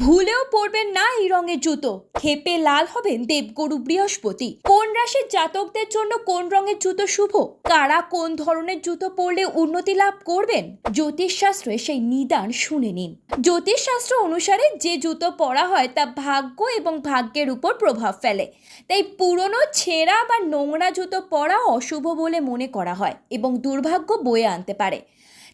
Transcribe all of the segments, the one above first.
ভুলেও পরবেন না এই রঙের জুতো। খেপে লাল হবেন দেবগরু বৃহস্পতি। কোন রাশির জাতকদের জন্য কোন রঙের জুতো শুভ? কারা কোন ধরনের জুতো পরলে উন্নতি লাভ করবেন? জ্যোতিষশাস্ত্রে সেই নিদান শুনে নিন। জ্যোতিষশাস্ত্র অনুসারে যে জুতো পরা হয় তা ভাগ্য এবং ভাগ্যের উপর প্রভাব ফেলে। তাই পুরনো, ছেঁড়া বা নোংরা জুতো পরা অশুভ বলে মনে করা হয় এবং দুর্ভাগ্য বয়ে আনতে পারে।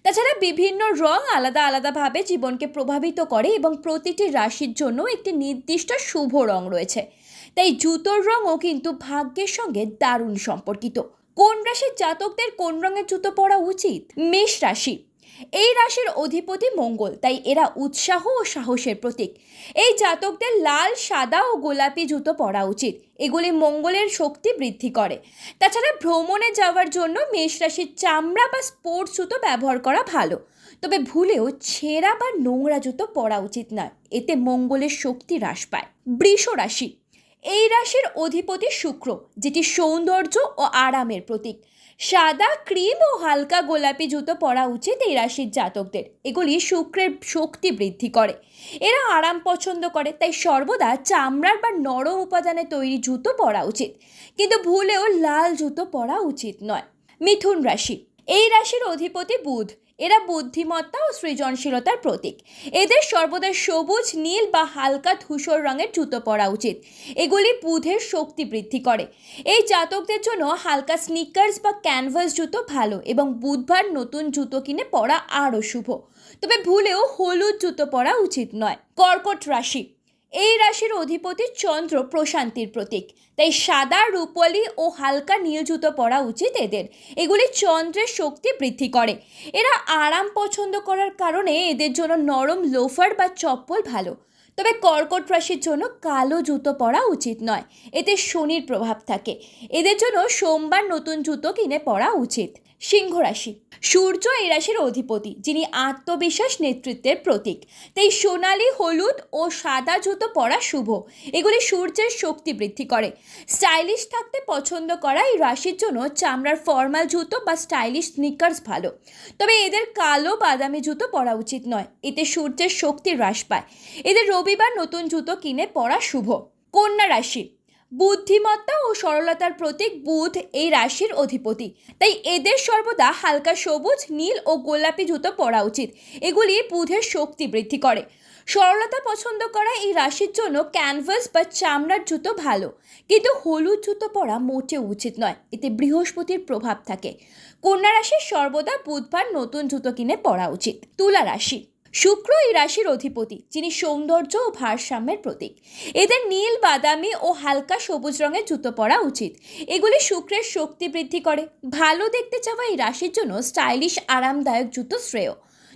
তাছাড়া বিভিন্ন রং আলাদা আলাদাভাবে জীবনকে প্রভাবিত করে এবং প্রতিটি রাশির জন্য একটি নির্দিষ্ট শুভ রং রয়েছে। তাই জুতোর রঙও কিন্তু ভাগ্যের সঙ্গে দারুণ সম্পর্কিত। কোন রাশির জাতকদের কোন রঙের জুতো পরা উচিত? মেষ রাশি। এই রাশির অধিপতি মঙ্গল, তাই এরা উৎসাহ ও সাহসের প্রতীক। এই জাতকদের লাল, সাদা ও গোলাপি জুতো পরা উচিত। এগুলি মঙ্গলের শক্তি বৃদ্ধি করে। তাছাড়া ভ্রমণে যাওয়ার জন্য মেষ রাশির চামড়া বা স্পোর্টস জুতো ব্যবহার করা ভালো। তবে ভুলেও ছেঁড়া বা নোংরা জুতো পরা উচিত নয়, এতে মঙ্গলের শক্তি হ্রাস পায়। বৃষ রাশি, এই রাশির অধিপতি শুক্র, যেটি সৌন্দর্য ও আরামের প্রতীক। সাদা ক্রিম ও হালকা গোলাপি জুতো পরা উচিত এই রাশির জাতকদের। এগুলি শুক্রের শক্তি বৃদ্ধি করে। এরা আরাম পছন্দ করে, তাই সর্বদা চামড়ার বা নরম উপাদানে তৈরি জুতো পরা উচিত। কিন্তু ভুলেও লাল জুতো পরা উচিত নয়। মিথুন রাশি। এই রাশির অধিপতি বুধ। এরা বুদ্ধিমত্তা ও সৃজনশীলতার প্রতীক। এদের সর্বদা সবুজ, নীল বা হালকা ধূসর রঙের জুতো পরা উচিত। এগুলি বুধের শক্তি বৃদ্ধি করে। এই জাতকদের জন্য হালকা স্নিকার্স বা ক্যানভাস জুতো ভালো এবং বুধবার নতুন জুতো কিনে পরা আরও শুভ। তবে ভুলেও হলুদ জুতো পরা উচিত নয়। কর্কট রাশি এই রাশির অধিপতি চন্দ্র প্রশান্তির প্রতীক। তাই সাদা রূপলি ও হালকা নীল জুতো পরা উচিত এদের। এগুলি চন্দ্রের শক্তি বৃদ্ধি করে। এরা আরাম পছন্দ করার কারণে এদের জন্য নরম লোফার বা চপ্পল ভালো। তবে কর্কট রাশির জন্য কালো জুতো পরা উচিত নয়। এতে শনির প্রভাব থাকে। এদের জন্য সোমবার নতুন জুতো কিনে পরা উচিত। সিংহ রাশি। সূর্য এই রাশির অধিপতি, যিনি আত্মবিশ্বাস নেতৃত্বের প্রতীক। তাই সোনালি, হলুদ ও সাদা জুতো পরা শুভ। এগুলি সূর্যের শক্তি বৃদ্ধি করে। স্টাইলিশ থাকতে পছন্দ করা এই রাশির জন্য চামড়ার ফর্মাল জুতো বা স্টাইলিশ স্নিকার্স ভালো। তবে এদের কালো বাদামি জুতো পরা উচিত নয়। এতে সূর্যের শক্তি হ্রাস পায়। এদের রবিবার নতুন জুতো কিনে পরা শুভ। কন্যা রাশি বুদ্ধিমত্তা ও সরলতার প্রতীক বুধ এই রাশির অধিপতি। তাই এদের সর্বদা হালকা সবুজ, নীল ও গোলাপি জুতো পরা উচিত। এগুলি বুধের শক্তি বৃদ্ধি করে। সরলতা পছন্দ করা এই রাশির জন্য ক্যানভাস বা চামড়ার জুতো ভালো। কিন্তু হলুদ জুতো পরা মোটেও উচিত নয়। এতে বৃহস্পতির প্রভাব থাকে। কন্যা রাশির সর্বদা বুধবার নতুন জুতো কিনে পরা উচিত। তুলা রাশি। শুক্র এই রাশির অধিপতি, যিনি সৌন্দর্য ও ভারসাম্যের প্রতীক। এদের নীল, বাদামি ও হালকা সবুজ রঙের জুতো পরা উচিত। এগুলি শুক্রের শক্তি বৃদ্ধি করে। ভালো দেখতে চাওয়া এই রাশির জন্য স্টাইলিশ, আরামদায়ক জুতো শ্রেয়।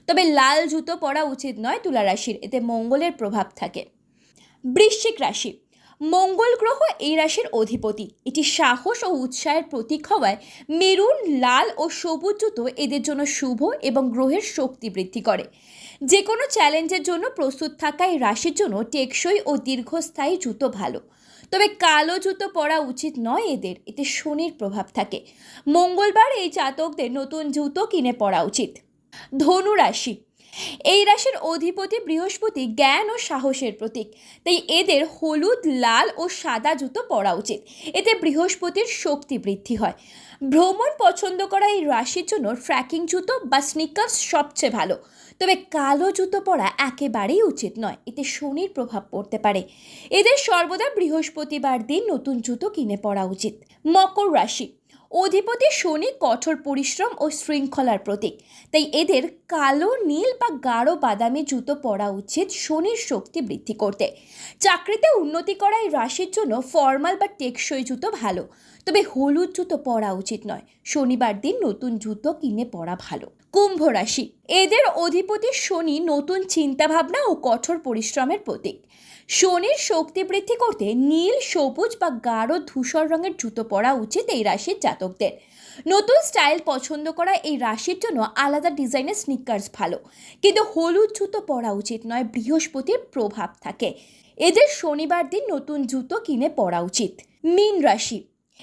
তবে লাল জুতো পরা উচিত নয় তুলা রাশির, এতে মঙ্গলের প্রভাব থাকে। বৃশ্চিক রাশি মঙ্গল গ্রহ এই রাশির অধিপতি। এটি সাহস ও উৎসাহের প্রতীক হওয়ায় মেরুন, লাল ও সবুজ জুতো এদের জন্য শুভ এবং গ্রহের শক্তি বৃদ্ধি করে। যে কোনো চ্যালেঞ্জের জন্য প্রস্তুত থাকা এই রাশির জন্য টেকসই ও দীর্ঘস্থায়ী জুতো ভালো। তবে কালো জুতো পরা উচিত নয় এদের। এতে শনির প্রভাব থাকে। মঙ্গলবার এই জাতকদের নতুন জুতো কিনে পরা উচিত। ধনু রাশি এই রাশির অধিপতি বৃহস্পতি জ্ঞান ও সাহসের প্রতীক। তাই এদের হলুদ, লাল ও সাদা জুতো পরা উচিত। এতে বৃহস্পতির শক্তি বৃদ্ধি হয়। ভ্রমণ পছন্দ করা এই রাশির জন্য ট্র্যাকিং জুতো বা স্নিকার্স সবচেয়ে ভালো। তবে কালো জুতো পরা একেবারেই উচিত নয়। এতে শনির প্রভাব পড়তে পারে। এদের সর্বদা বৃহস্পতিবার দিন নতুন জুতো কিনে পরা উচিত। মকর রাশি অধিপতি শনি কঠোর পরিশ্রম ও শৃঙ্খলার প্রতীক। তাই এদের কালো, নীল বা গাঢ় বাদামি জুতো পরা উচিত শনির শক্তি বৃদ্ধি করতে। চাকরিতে উন্নতি করা এই রাশির জন্য ফর্মাল বা টেকসই জুতো ভালো। তবে হলুদ জুতো পরা উচিত নয়। শনিবার দিন নতুন জুতো কিনে পরা ভালো। কুম্ভ রাশি। এদের অধিপতি শনি নতুন চিন্তাভাবনা ও কঠোর পরিশ্রমের প্রতীক। শনির শক্তি বৃদ্ধি করতে নীল, সবুজ বা গাঢ় ধূসর রঙের জুতো পরা উচিত এই রাশির জাতকদের। নতুন স্টাইল পছন্দ করা এই রাশির জন্য আলাদা ডিজাইনের স্নিকার্স ভালো। কিন্তু হলুদ জুতো পরা উচিত নয়, বৃহস্পতির প্রভাব থাকে। এদের শনিবার দিন নতুন জুতো কিনে পরা উচিত। মীন রাশি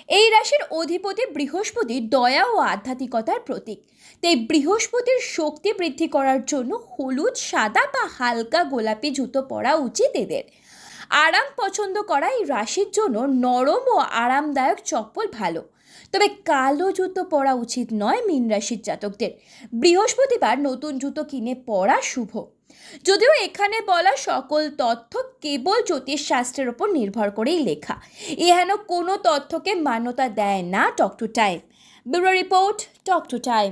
এই রাশির অধিপতি বৃহস্পতি দয়া ও আধ্যাত্মিকতার প্রতীক। তাই বৃহস্পতির শক্তি বৃদ্ধি করার জন্য হলুদ, সাদা বা হালকা গোলাপি জুতো পরা উচিত এদের। আরাম পছন্দ করা এই রাশির জন্য নরম ও আরামদায়ক চপ্পল ভালো। তবে কালো জুতো পরা উচিত নয় মীন রাশির জাতকদের। বৃহস্পতিবার নতুন জুতো কিনে পরা শুভ। যদিও এখানে বলা সকল তথ্য কেবল জ্যোতিষশাস্ত্রের ওপর নির্ভর করেই লেখা। এহেন কোনো তথ্যকে মান্যতা দেয় না talk to time. Bureau report talk to time.